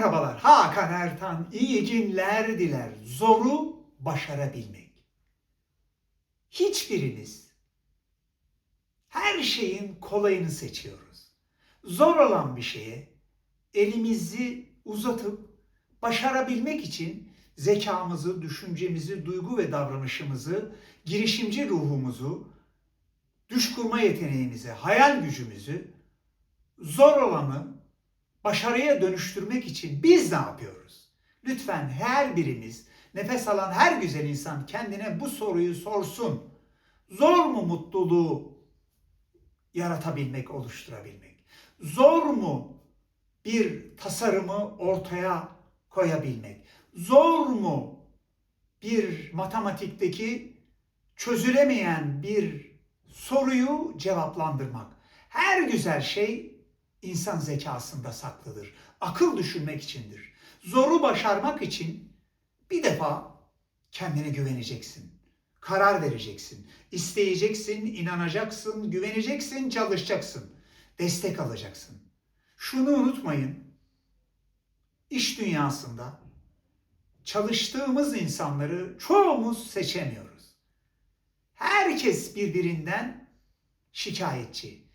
Merhabalar, Hakan Ertan iyi günler diler. Zoru başarabilmek. Hiçbirimiz her şeyin kolayını seçiyoruz. Zor olan bir şeye elimizi uzatıp başarabilmek için zekamızı, düşüncemizi, duygu ve davranışımızı, girişimci ruhumuzu, düş kurma yeteneğimizi, hayal gücümüzü zor olanı başarıya dönüştürmek için biz ne yapıyoruz? Lütfen her birimiz, nefes alan her güzel insan kendine bu soruyu sorsun. Zor mu mutluluğu yaratabilmek, oluşturabilmek? Zor mu bir tasarımı ortaya koyabilmek? Zor mu bir matematikteki çözülemeyen bir soruyu cevaplandırmak? Her güzel şey insan zekasında saklıdır. Akıl düşünmek içindir. Zoru başarmak için bir defa kendine güveneceksin. Karar vereceksin. isteyeceksin, inanacaksın, güveneceksin, çalışacaksın. Destek alacaksın. Şunu unutmayın. İş dünyasında çalıştığımız insanları çoğumuz seçemiyoruz. Herkes birbirinden şikayetçi.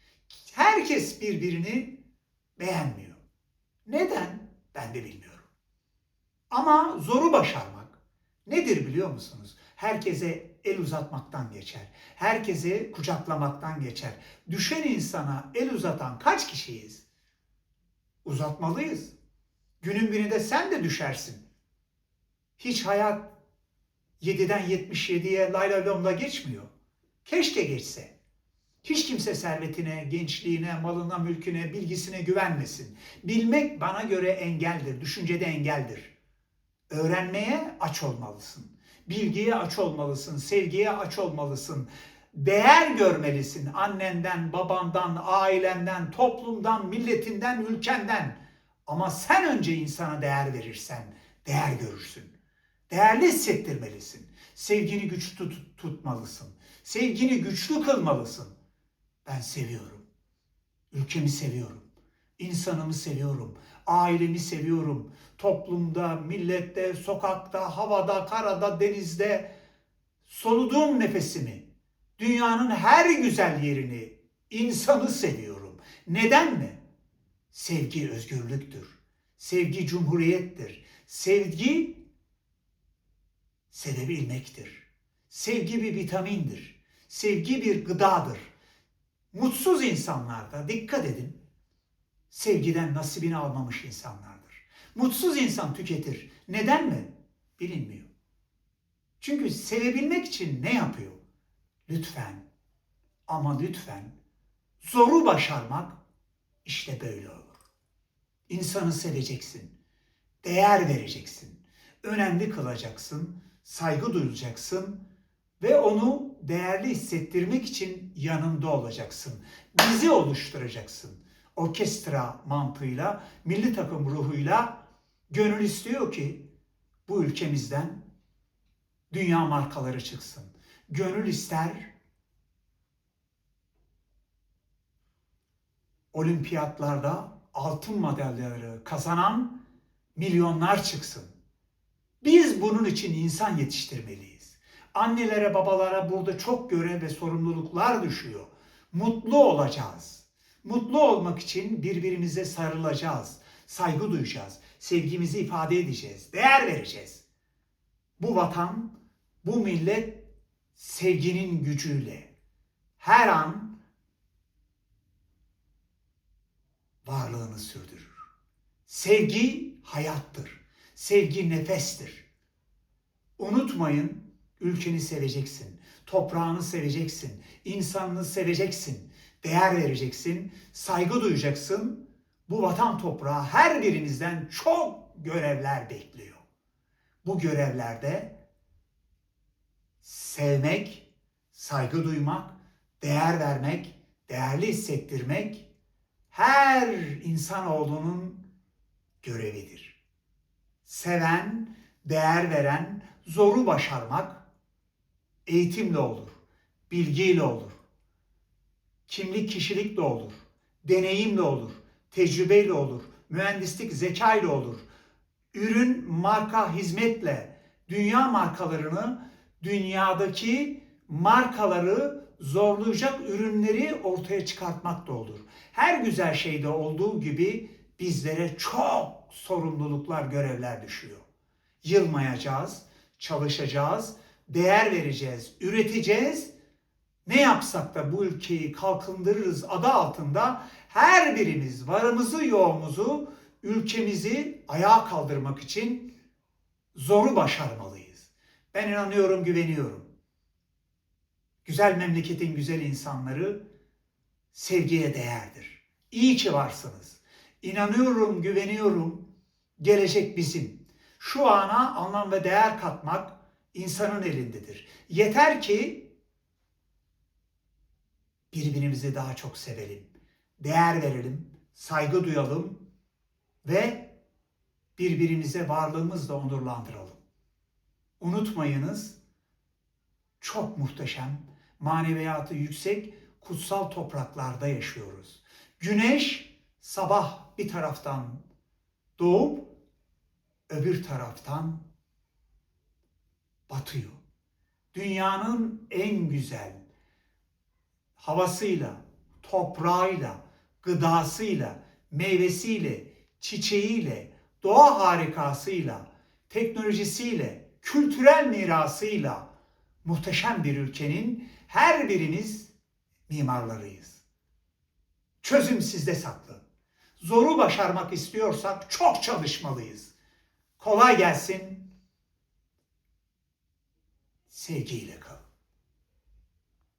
Herkes birbirini beğenmiyor. Neden? Ben de bilmiyorum. Ama zoru başarmak nedir biliyor musunuz? Herkese el uzatmaktan geçer. Herkese kucaklamaktan geçer. Düşen insana el uzatan kaç kişiyiz? Uzatmalıyız. Günün birinde sen de düşersin. Hiç hayat 7'den 77'ye layla lomla geçmiyor. Keşke geçse. Hiç kimse servetine, gençliğine, malına, mülküne, bilgisine güvenmesin. Bilmek bana göre engeldir, düşüncede engeldir. Öğrenmeye aç olmalısın. Bilgiye aç olmalısın, sevgiye aç olmalısın. Değer görmelisin annenden, babandan, ailenden, toplumdan, milletinden, ülkenden. Ama sen önce insana değer verirsen değer görürsün. Değerli hissettirmelisin. Sevgini güçlü tut- tutmalısın. Sevgini güçlü kılmalısın. Ben seviyorum. Ülkemi seviyorum. İnsanımı seviyorum. Ailemi seviyorum. Toplumda, millette, sokakta, havada, karada, denizde soluduğum nefesimi, dünyanın her güzel yerini, insanı seviyorum. Neden mi? Sevgi özgürlüktür. Sevgi cumhuriyettir. Sevgi sevebilmektir. Sevgi bir vitamindir. Sevgi bir gıdadır. Mutsuz insanlarda dikkat edin. Sevgiden nasibini almamış insanlardır. Mutsuz insan tüketir. Neden mi? Bilinmiyor. Çünkü sevebilmek için ne yapıyor? Lütfen ama lütfen zoru başarmak işte böyle olur. İnsanı seveceksin. Değer vereceksin. Önemli kılacaksın. Saygı duyacaksın ve onu değerli hissettirmek için yanında olacaksın. Bizi oluşturacaksın. Orkestra mantığıyla, milli takım ruhuyla gönül istiyor ki bu ülkemizden dünya markaları çıksın. Gönül ister olimpiyatlarda altın madalyaları kazanan milyonlar çıksın. Biz bunun için insan yetiştirmeliyiz. Annelere, babalara burada çok görev ve sorumluluklar düşüyor. Mutlu olacağız. Mutlu olmak için birbirimize sarılacağız. Saygı duyacağız. Sevgimizi ifade edeceğiz. Değer vereceğiz. Bu vatan, bu millet sevginin gücüyle her an varlığını sürdürür. Sevgi hayattır. Sevgi nefestir. Unutmayın, ülkeni seveceksin, toprağını seveceksin, insanını seveceksin, değer vereceksin, saygı duyacaksın. Bu vatan toprağı her birinizden çok görevler bekliyor. Bu görevlerde sevmek, saygı duymak, değer vermek, değerli hissettirmek her insanoğlunun görevidir. Seven, değer veren, zoru başarmak eğitimle olur, bilgiyle olur, kimlik kişilikle olur, deneyimle olur, tecrübeyle olur, mühendislik zekayla olur, ürün, marka, hizmetle dünya markalarını, dünyadaki markaları zorlayacak ürünleri ortaya çıkartmak da olur. Her güzel şeyde olduğu gibi bizlere çok sorumluluklar, görevler düşüyor. Yılmayacağız, çalışacağız, değer vereceğiz, üreteceğiz. Ne yapsak da bu ülkeyi kalkındırırız adı altında her birimiz varımızı yoğumuzu ülkemizi ayağa kaldırmak için zoru başarmalıyız. Ben inanıyorum, güveniyorum. Güzel memleketin güzel insanları sevgiye değerdir. İyi ki varsınız. İnanıyorum, güveniyorum. Gelecek bizim. Şu ana anlam ve değer katmak insanın elindedir. Yeter ki birbirimizi daha çok sevelim. Değer verelim, saygı duyalım ve birbirimize varlığımızla onurlandıralım. Unutmayınız, çok muhteşem, maneviyatı yüksek, kutsal topraklarda yaşıyoruz. Güneş sabah bir taraftan doğup öbür taraftan batıyor. Dünyanın en güzel havasıyla, toprağıyla, gıdasıyla, meyvesiyle, çiçeğiyle, doğa harikasıyla, teknolojisiyle, kültürel mirasıyla muhteşem bir ülkenin her birimiz mimarlarıyız. Çözüm sizde saklı. Zoru başarmak istiyorsak çok çalışmalıyız. Kolay gelsin. Sevgiyle kalın.